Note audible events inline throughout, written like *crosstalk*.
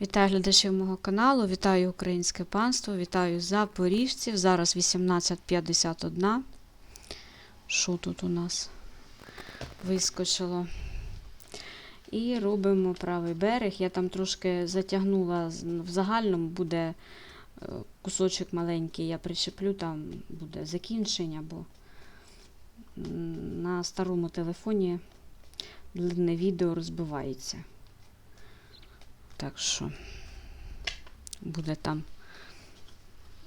Вітаю глядачів мого каналу, вітаю українське панство, вітаю запоріжців. Зараз 18.51. Що тут у нас вискочило? І робимо правий берег. Я там трошки затягнула, в загальному буде е, кусочок маленький, я причеплю, там буде закінчення, бо на старому телефоні длинне відео розбивається. Так що буде там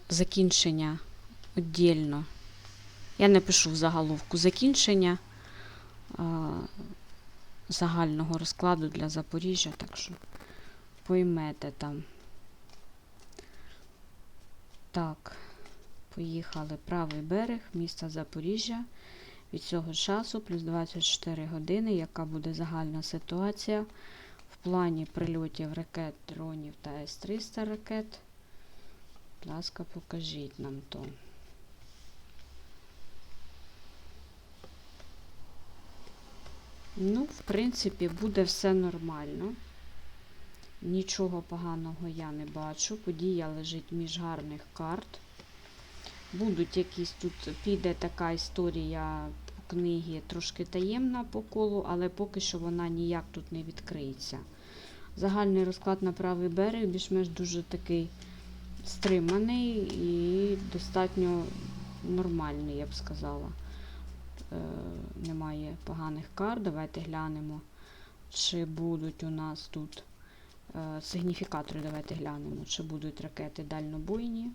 закінчення віддільно. Я не пишу в заголовку закінчення а, загального розкладу для Запоріжжя, так що поймете там. Так, поїхали правий берег міста Запоріжжя. Від цього часу плюс 24 години, яка буде загальна ситуація в плані прильотів ракет, дронів та С-300 ракет. Будь ласка, покажіть нам то. Ну, в принципі, буде все нормально. Нічого поганого я не бачу. Подія лежить між гарних карт. Будуть якісь тут, піде така історія по книгі трошки таємна по колу, але поки що вона ніяк тут не відкриється. Загальний розклад на правий берег більш-менш дуже такий стриманий і достатньо нормальний, я б сказала. Е, немає поганих карт. Давайте глянемо, чи будуть у нас тут е, сигніфікатори. Давайте глянемо, чи будуть ракети дальнобойні.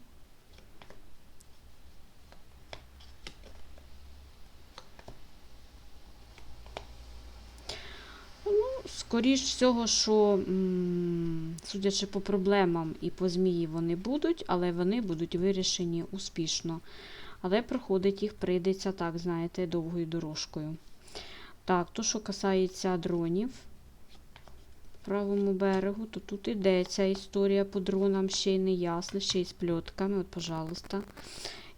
Скоріш всього, що, судячи по проблемам і по змії, вони будуть, але вони будуть вирішені успішно. Але проходить їх прийдеться так, знаєте, довгою дорожкою. Так, то, що касається дронів в правому берегу, то тут іде ця історія по дронам ще й не ясна, ще й з пльотками. От, пожалуйста.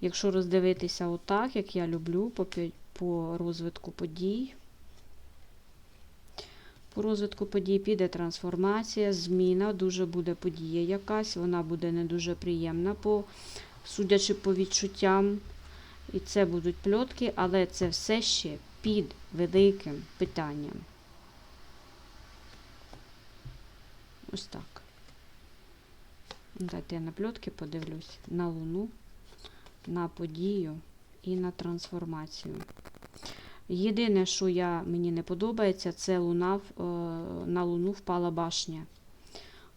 Якщо роздивитися отак, як я люблю, по, по розвитку подій. По розвитку подій піде трансформація, зміна, дуже буде подія якась, вона буде не дуже приємна, по, судячи по відчуттям. І це будуть пльотки, але це все ще під великим питанням. Ось так. Дайте я на пльотки подивлюсь на Луну, на подію і на трансформацію. Єдине, що я, мені не подобається, це луна, е, на Луну впала башня.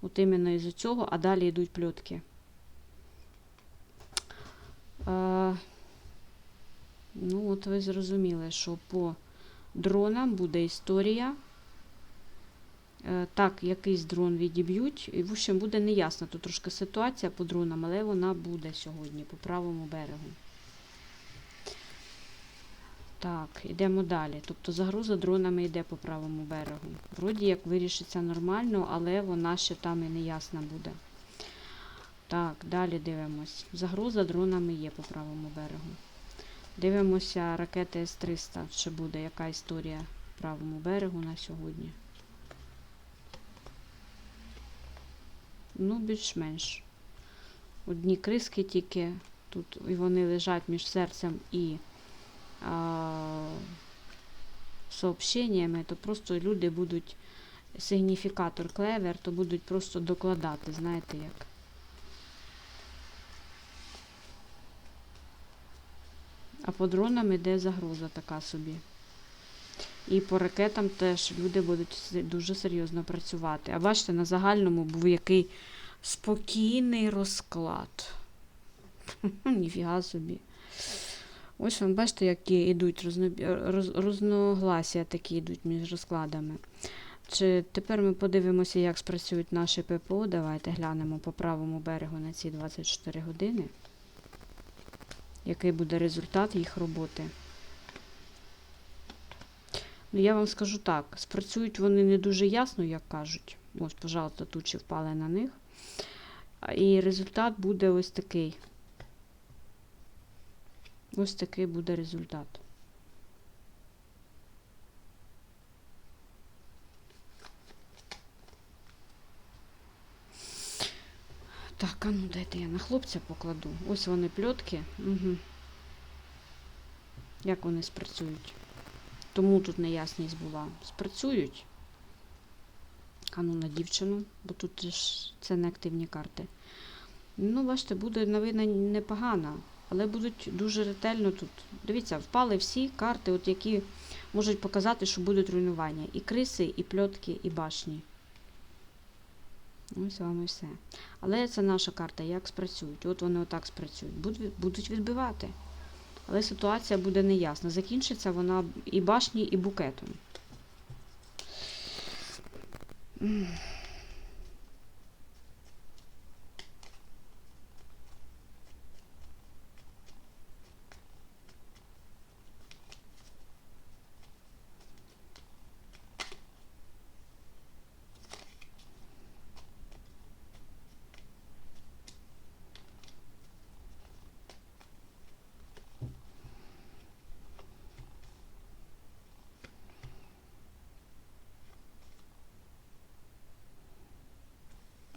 От іменно із цього, а далі йдуть пльотки. Е, ну, от ви зрозуміли, що по дронам буде історія. Е, так, якийсь дрон відіб'ють, і в общем буде неясна тут трошки ситуація по дронам, але вона буде сьогодні по правому берегу. Так, йдемо далі. Тобто загроза дронами йде по правому берегу. Вроді як вирішиться нормально, але вона ще там і не ясна буде. Так, далі дивимось. Загроза дронами є по правому берегу. Дивимося ракети С-300, чи буде яка історія по правому берегу на сьогодні. Ну, більш-менш. Одні криски тільки тут, і вони лежать між серцем і сообщеннями, то просто люди будуть сигніфікатор клевер, то будуть просто докладати, знаєте як. А по дронам іде загроза така собі. І по ракетам теж люди будуть дуже серйозно працювати. А бачите, на загальному був який спокійний розклад. *laughs* Ніфіга собі. Ось вам бачите, які йдуть розногласія такі йдуть між розкладами. Чи тепер ми подивимося, як спрацюють наші ППО. Давайте глянемо по правому берегу на ці 24 години. Який буде результат їх роботи? Ну, я вам скажу так, спрацюють вони не дуже ясно, як кажуть. Ось, пожалуйста, тучі впали на них. І результат буде ось такий. Ось такий буде результат. Так, а ну дайте я на хлопця покладу. Ось вони пльотки. Угу. Як вони спрацюють? Тому тут неясність була. Спрацюють. А ну на дівчину, бо тут ж це не активні карти. Ну, бачите, буде новина непогана, але будуть дуже ретельно тут. Дивіться, впали всі карти, от які можуть показати, що будуть руйнування. І криси, і пльотки, і башні. Ось вам і все. Але це наша карта, як спрацюють. От вони отак спрацюють. Будуть, будуть відбивати. Але ситуація буде неясна. Закінчиться вона і башні, і букетом.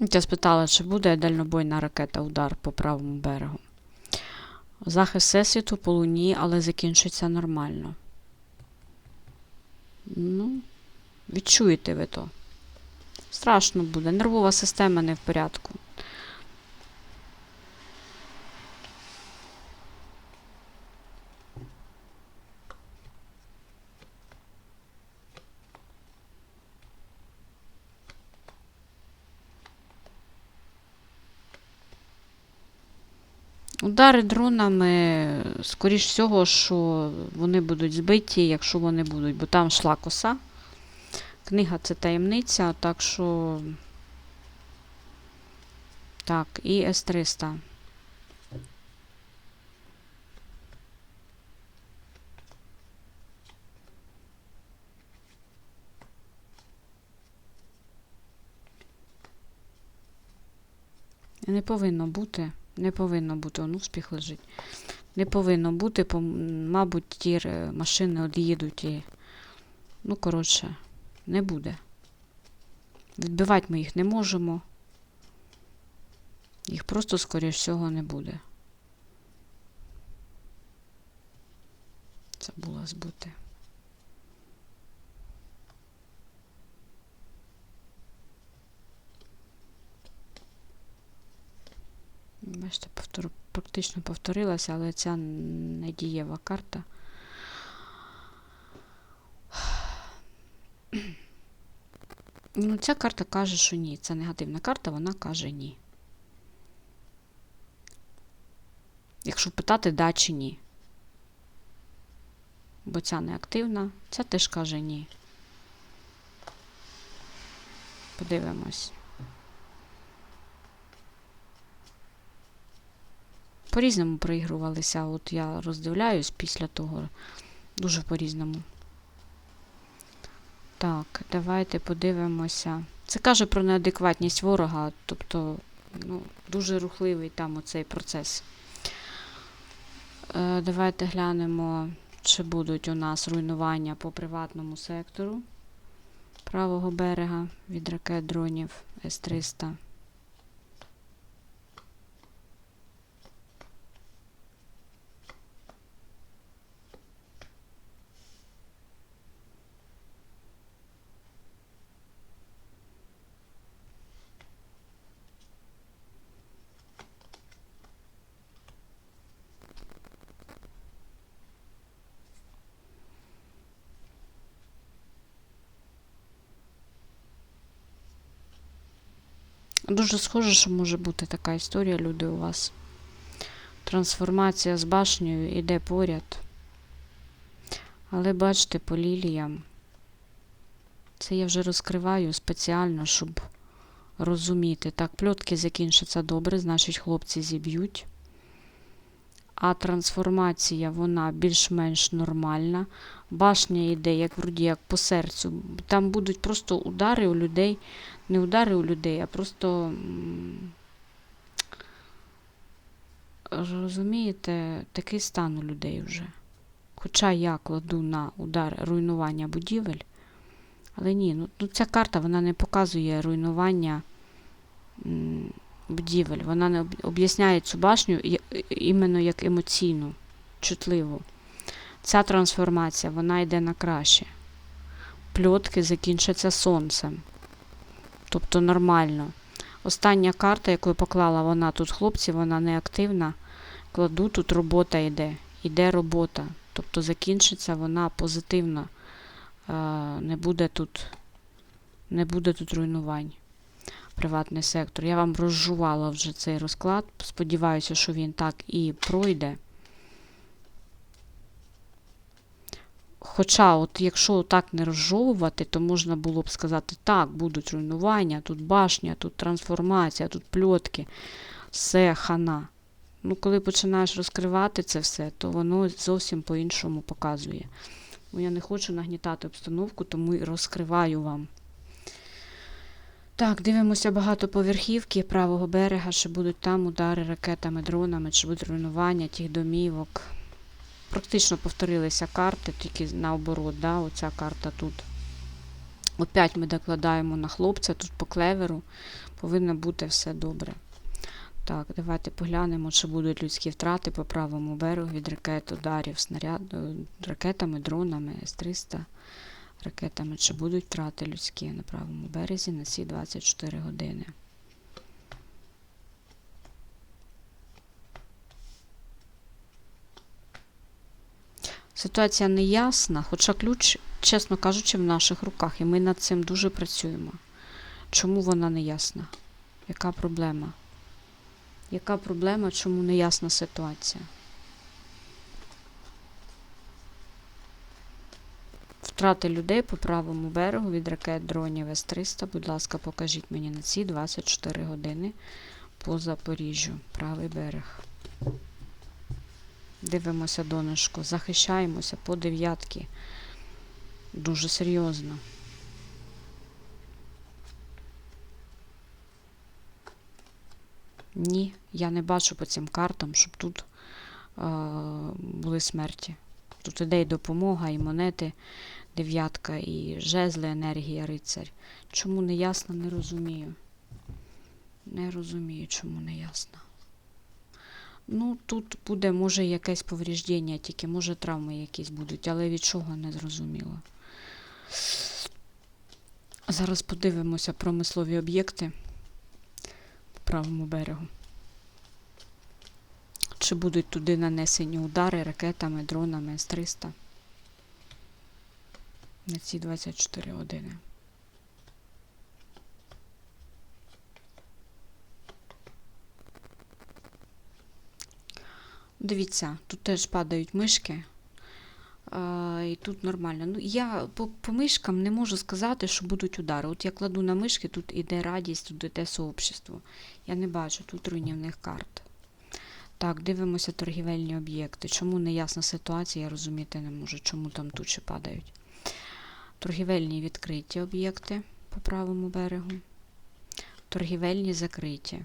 Я спитала, чи буде дальнобойна ракета удар по правому берегу. Захист всесвіту по луні, але закінчиться нормально. Ну, відчуєте ви то. Страшно буде. Нервова система не в порядку. Удари дронами, скоріш всього, що вони будуть збиті, якщо вони будуть, бо там йшла коса. Книга це таємниця, так що. Так, і С-300. Не повинно бути. Не повинно бути, он успіх лежить. Не повинно бути, пом- мабуть, ті машини од'їдуть і. Ну, коротше, не буде. Відбивати ми їх не можемо. Їх просто, скоріш всього, не буде. Це було збути. Бачите, повтор... практично повторилася, але ця недієва карта. Ну, ця карта каже, що ні. Це негативна карта, вона каже ні. Якщо питати да чи ні. Бо ця не активна, ця теж каже ні. Подивимось. По-різному проігрувалися. От я роздивляюсь після того. Дуже по-різному. Так, давайте подивимося. Це каже про неадекватність ворога, тобто ну, дуже рухливий там оцей процес. Е, давайте глянемо, чи будуть у нас руйнування по приватному сектору правого берега від ракет дронів С-300. Дуже схоже, що може бути така історія, люди у вас. Трансформація з башнею іде поряд. Але бачите, по ліліям. Це я вже розкриваю спеціально, щоб розуміти. Так, пльотки закінчаться добре, значить хлопці зіб'ють. А трансформація, вона більш-менш нормальна. Башня йде, як вроді, як по серцю. Там будуть просто удари у людей. Не удари у людей, а просто. Розумієте, такий стан у людей вже. Хоча я кладу на удар руйнування будівель, але ні, ну, ну ця карта вона не показує руйнування. будівель. Вона не об'ясняє цю башню іменно як емоційну, чутливу. Ця трансформація, вона йде на краще. Пльотки закінчаться сонцем. Тобто нормально. Остання карта, яку я поклала вона тут, хлопці, вона не активна. Кладу, тут робота йде. Іде робота. Тобто закінчиться вона позитивно. Е, Не буде тут, не буде тут руйнувань. Приватний сектор. Я вам розжувала вже цей розклад. Сподіваюся, що він так і пройде. Хоча, от якщо так не розжовувати, то можна було б сказати, так, будуть руйнування, тут башня, тут трансформація, тут пльотки, все хана. Ну, коли починаєш розкривати це все, то воно зовсім по-іншому показує. Ну, я не хочу нагнітати обстановку, тому і розкриваю вам. Так, дивимося багатоповерхівки правого берега, чи будуть там удари ракетами, дронами, чи будуть руйнування тих домівок. Практично повторилися карти, тільки наоборот, да, оця карта тут. Опять ми докладаємо на хлопця, тут по клеверу повинно бути все добре. Так, давайте поглянемо, чи будуть людські втрати по правому берегу від ракет, ударів, снаряд, е, ракетами, дронами, С-300 ракетами. Чи будуть втрати людські на правому березі на ці 24 години? Ситуація неясна, хоча ключ, чесно кажучи, в наших руках, і ми над цим дуже працюємо. Чому вона не ясна? Яка проблема? Яка проблема, чому не ясна ситуація? Втрати людей по правому берегу від ракет дронів С-300. Будь ласка, покажіть мені на ці 24 години по Запоріжжю. Правий берег. Дивимося донышко. Захищаємося по дев'ятки. Дуже серйозно. Ні, я не бачу по цим картам, щоб тут е, були смерті. Тут іде і допомога, і монети, дев'ятка, і жезли, енергія, рицарь. Чому не ясно, не розумію. Не розумію, чому не ясно. Ну, тут буде, може, якесь повреждення, тільки може травми якісь будуть, але від чого не зрозуміло. Зараз подивимося промислові об'єкти по правому берегу. Чи будуть туди нанесені удари ракетами, дронами С-300 на ці 24 години. Дивіться, тут теж падають мишки. А, і тут нормально. Ну, я по, по мишкам не можу сказати, що будуть удари. От я кладу на мишки, тут іде радість, тут іде сообщество. Я не бачу тут руйнівних карт. Так, дивимося торгівельні об'єкти. Чому не ясна ситуація, я розуміти не можу, чому там тучі падають. Торгівельні відкриті об'єкти по правому берегу. Торгівельні закриті.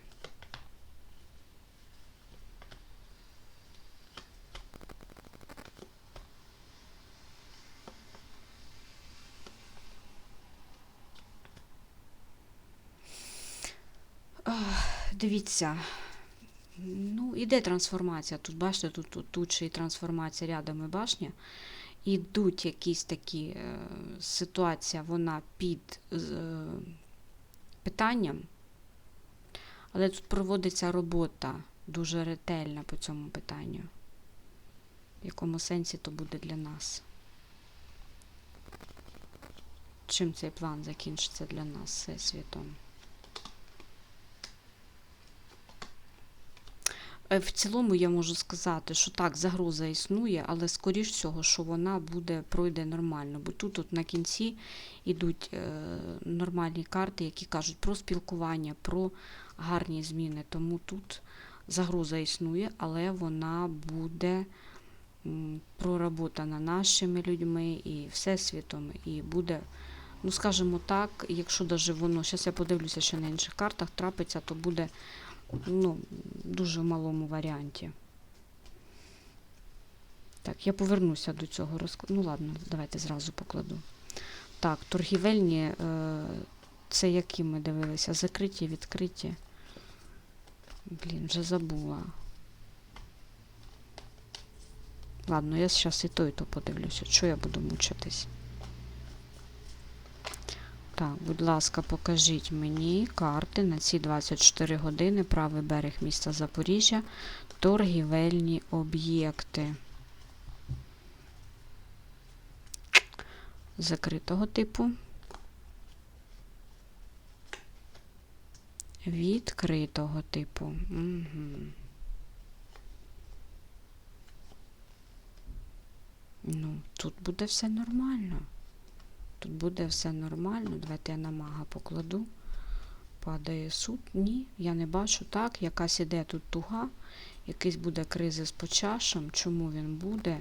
Дивіться, ну, іде трансформація. Тут, бачите, тут, тут, тут ще і трансформація рядом і башня. Ідуть якісь такі е, ситуація, вона під е, питанням, але тут проводиться робота дуже ретельна по цьому питанню. В якому сенсі то буде для нас? Чим цей план закінчиться для нас всесвітом? Е, В цілому я можу сказати, що так, загроза існує, але скоріш всього, що вона буде пройде нормально. Бо тут от на кінці йдуть е, нормальні карти, які кажуть про спілкування, про гарні зміни. Тому тут загроза існує, але вона буде проработана нашими людьми і всесвітом, і буде. Ну, скажімо так, якщо даже воно, зараз я подивлюся ще на інших картах, трапиться, то буде ну, дуже малому варіанті. Так, я повернуся до цього розкладу. Ну, ладно, давайте зразу покладу. Так, торгівельні, е, це які ми дивилися? Закриті, відкриті. Блін, вже забула. Ладно, я зараз і то, і то подивлюся. Що я буду мучитись? Так, будь ласка, покажіть мені карти на ці 24 години, правий берег міста Запоріжжя, торгівельні об'єкти. Закритого типу. Відкритого типу. Угу. Ну, тут буде все нормально. Тут буде все нормально. Давайте я на мага покладу. Падає суд. Ні, я не бачу. Так, якась іде тут туга, якийсь буде кризис по чашам. Чому він буде?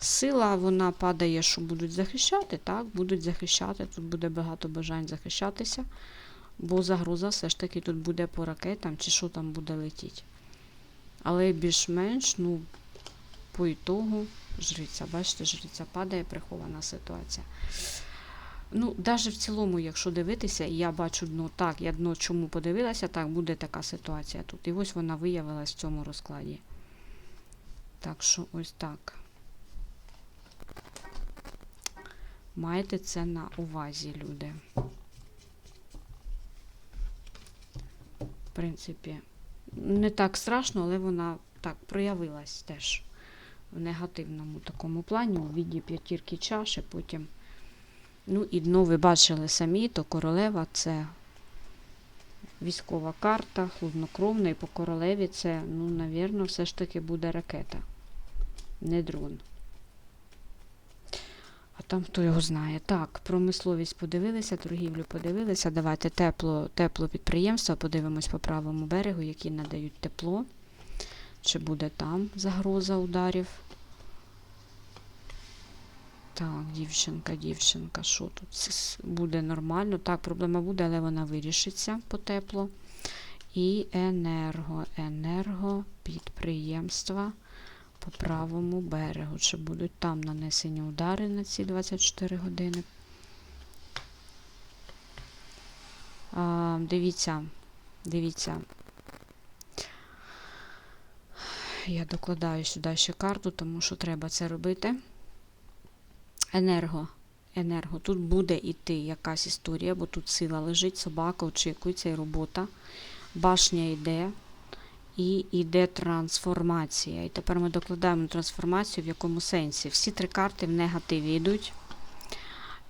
Сила, вона падає, що будуть захищати, так, будуть захищати. Тут буде багато бажань захищатися, бо загроза все ж таки тут буде по ракетам, чи що там буде летіти. Але більш-менш, ну, по ітогу, жриця, бачите, жриця падає, прихована ситуація. Ну, навіть в цілому, якщо дивитися, я бачу дно так, я дно чому подивилася, так, буде така ситуація тут. І ось вона виявилась в цьому розкладі. Так що ось так. Майте це на увазі, люди. В принципі, не так страшно, але вона так проявилась теж в негативному такому плані, у віді п'ятірки чаші, потім. Ну, і дно ви бачили самі, то королева це військова карта, хладнокровна, і по королеві це, ну, навірно, все ж таки буде ракета, не дрон. А там хто його знає. Так, промисловість подивилися, торгівлю подивилися. Давайте тепло, тепло підприємства, подивимось по правому берегу, які надають тепло. Чи буде там загроза ударів? Так, дівчинка, дівчинка, що тут? Буде нормально. Так, проблема буде, але вона вирішиться по тепло. І енерго, енерго, підприємства по правому берегу. Чи будуть там нанесені удари на ці 24 години? А, дивіться, дивіться. Я докладаю сюди ще карту, тому що треба це робити. Енерго. Енерго. Тут буде йти якась історія, бо тут сила лежить, собака очікується і робота. Башня йде. І йде трансформація. І тепер ми докладаємо трансформацію в якому сенсі. Всі три карти в негативі йдуть.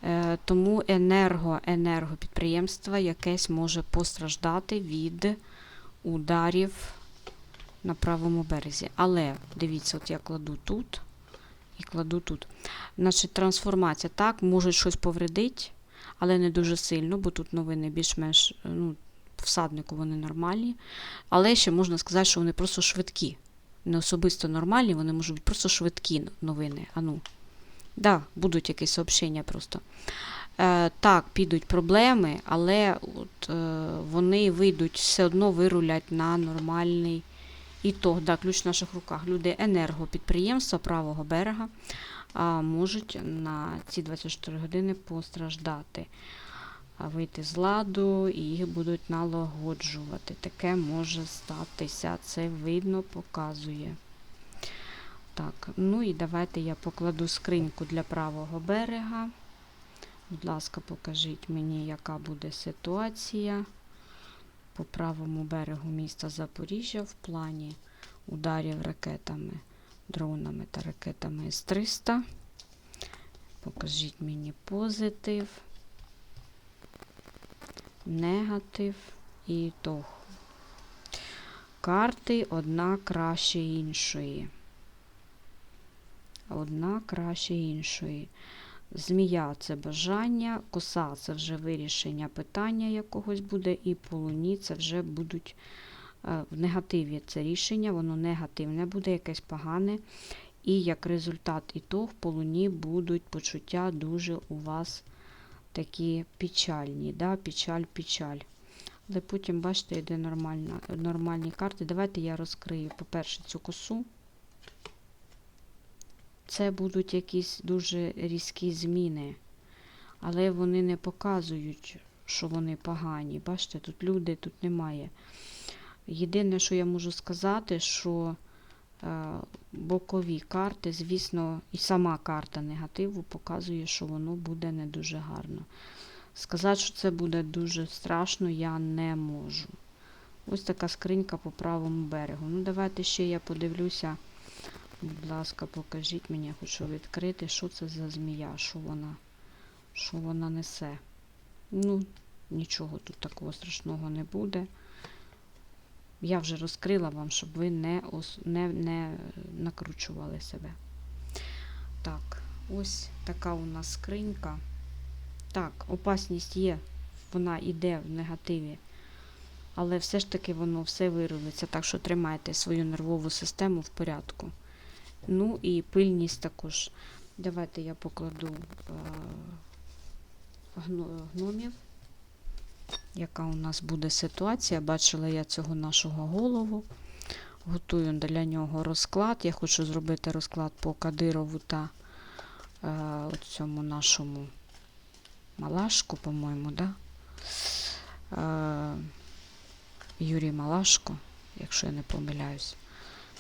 Е, тому енерго, енергопідприємство якесь може постраждати від ударів на правому березі. Але дивіться, от я кладу тут і кладу тут. Значить, трансформація. Так, може щось повредити, але не дуже сильно, бо тут новини більш-менш ну, всаднику вони нормальні. Але ще можна сказати, що вони просто швидкі. Не особисто нормальні, вони можуть бути просто швидкі новини. А ну. Да, будуть якісь сообщення просто. Е, так, підуть проблеми, але от, е, вони вийдуть, все одно вирулять на нормальний ітог. Да, ключ в наших руках. Люди енергопідприємства правого берега а, можуть на ці 24 години постраждати, вийти з ладу і їх будуть налагоджувати. Таке може статися. Це видно, показує. Так, ну і давайте я покладу скриньку для правого берега. Будь ласка, покажіть мені, яка буде ситуація по правому берегу міста Запоріжжя в плані ударів ракетами, дронами та ракетами С-300. Покажіть мені позитив, негатив і ітог. Карти одна краще іншої. Одна краще іншої. Змія це бажання, коса це вже вирішення питання якогось буде, і по луні це вже будуть е, в негативі це рішення, воно негативне буде, якесь погане. І як результат ітог по луні будуть почуття дуже у вас такі печальні. Да? Печаль, печаль. Але потім, бачите, йде нормальна, нормальні карти. Давайте я розкрию, по-перше, цю косу. Це будуть якісь дуже різкі зміни, але вони не показують, що вони погані. Бачите, тут люди, тут немає. Єдине, що я можу сказати, що е, бокові карти, звісно, і сама карта негативу показує, що воно буде не дуже гарно. Сказати, що це буде дуже страшно, я не можу. Ось така скринька по правому берегу. Ну, давайте ще я подивлюся. Будь ласка, покажіть мені, я хочу відкрити, що це за змія, що вона, що вона несе. Ну, нічого тут такого страшного не буде. Я вже розкрила вам, щоб ви не, не, не накручували себе. Так, ось така у нас скринька. Так, опасність є, вона йде в негативі. Але все ж таки воно все вирулиться, так що тримайте свою нервову систему в порядку. Ну і пильність також. Давайте я покладу е, гномів. Яка у нас буде ситуація? Бачила я цього нашого голову. Готую для нього розклад. Я хочу зробити розклад по Кадирову та е, цьому нашому Малашку, по-моєму, да? Е, Юрій Малашко, якщо я не помиляюсь.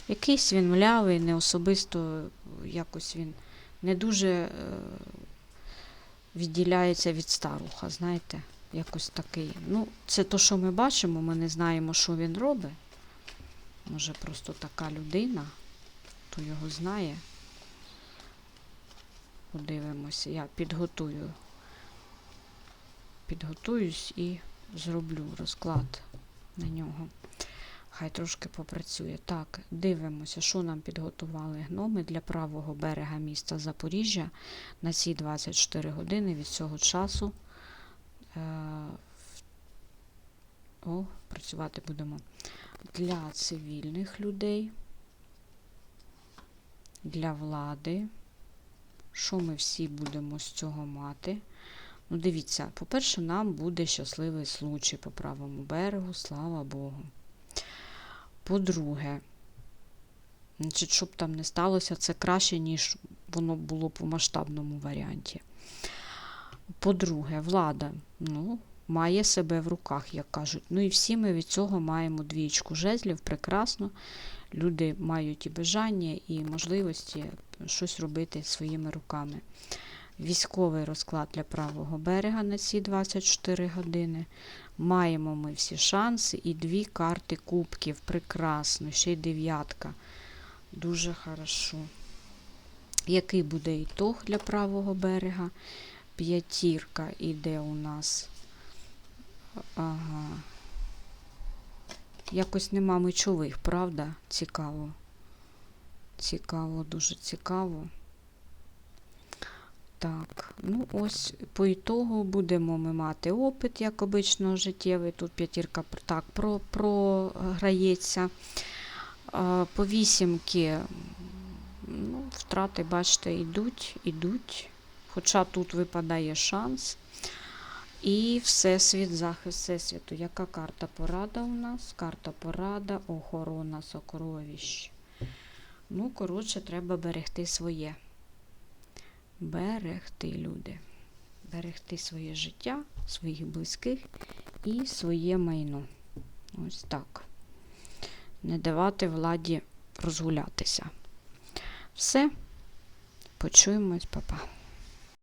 Якийсь він млявий, не особисто якось він не дуже е, відділяється від старуха, знаєте, якось такий. Ну, це то, що ми бачимо, ми не знаємо, що він робить. Може, просто така людина, хто його знає. Подивимося, я підготую. Підготуюсь і зроблю розклад на нього. Хай трошки попрацює. Так, дивимося, що нам підготували гноми для правого берега міста Запоріжжя на ці 24 години від цього часу. Е, О, працювати будемо. Для цивільних людей, для влади. Що ми всі будемо з цього мати? Ну, дивіться, по-перше, нам буде щасливий случай по правому берегу, слава Богу. По-друге, значить, щоб там не сталося, це краще, ніж воно було по масштабному варіанті. По-друге, влада ну, має себе в руках, як кажуть. Ну і всі ми від цього маємо двічку жезлів, прекрасно. Люди мають і бажання, і можливості щось робити своїми руками. Військовий розклад для правого берега на ці 24 години. Маємо ми всі шанси і дві карти кубків. Прекрасно, ще й дев'ятка. Дуже хорошо. Який буде ітог для правого берега? П'ятірка іде у нас. Ага. Якось нема мечових, правда? Цікаво. Цікаво, дуже цікаво. Так, ну ось по ітогу будемо ми мати опит, як обично, життєвий. Тут п'ятірка так про, програється. По вісімки, ну, втрати, бачите, йдуть, йдуть. Хоча тут випадає шанс. І Всесвіт, захист Всесвіту. Яка карта порада у нас? Карта порада, охорона сокровищ. Ну, коротше, треба берегти своє. Берегти, люди. Берегти своє життя, своїх близьких і своє майно. Ось так. Не давати владі розгулятися. Все. Почуємось, папа.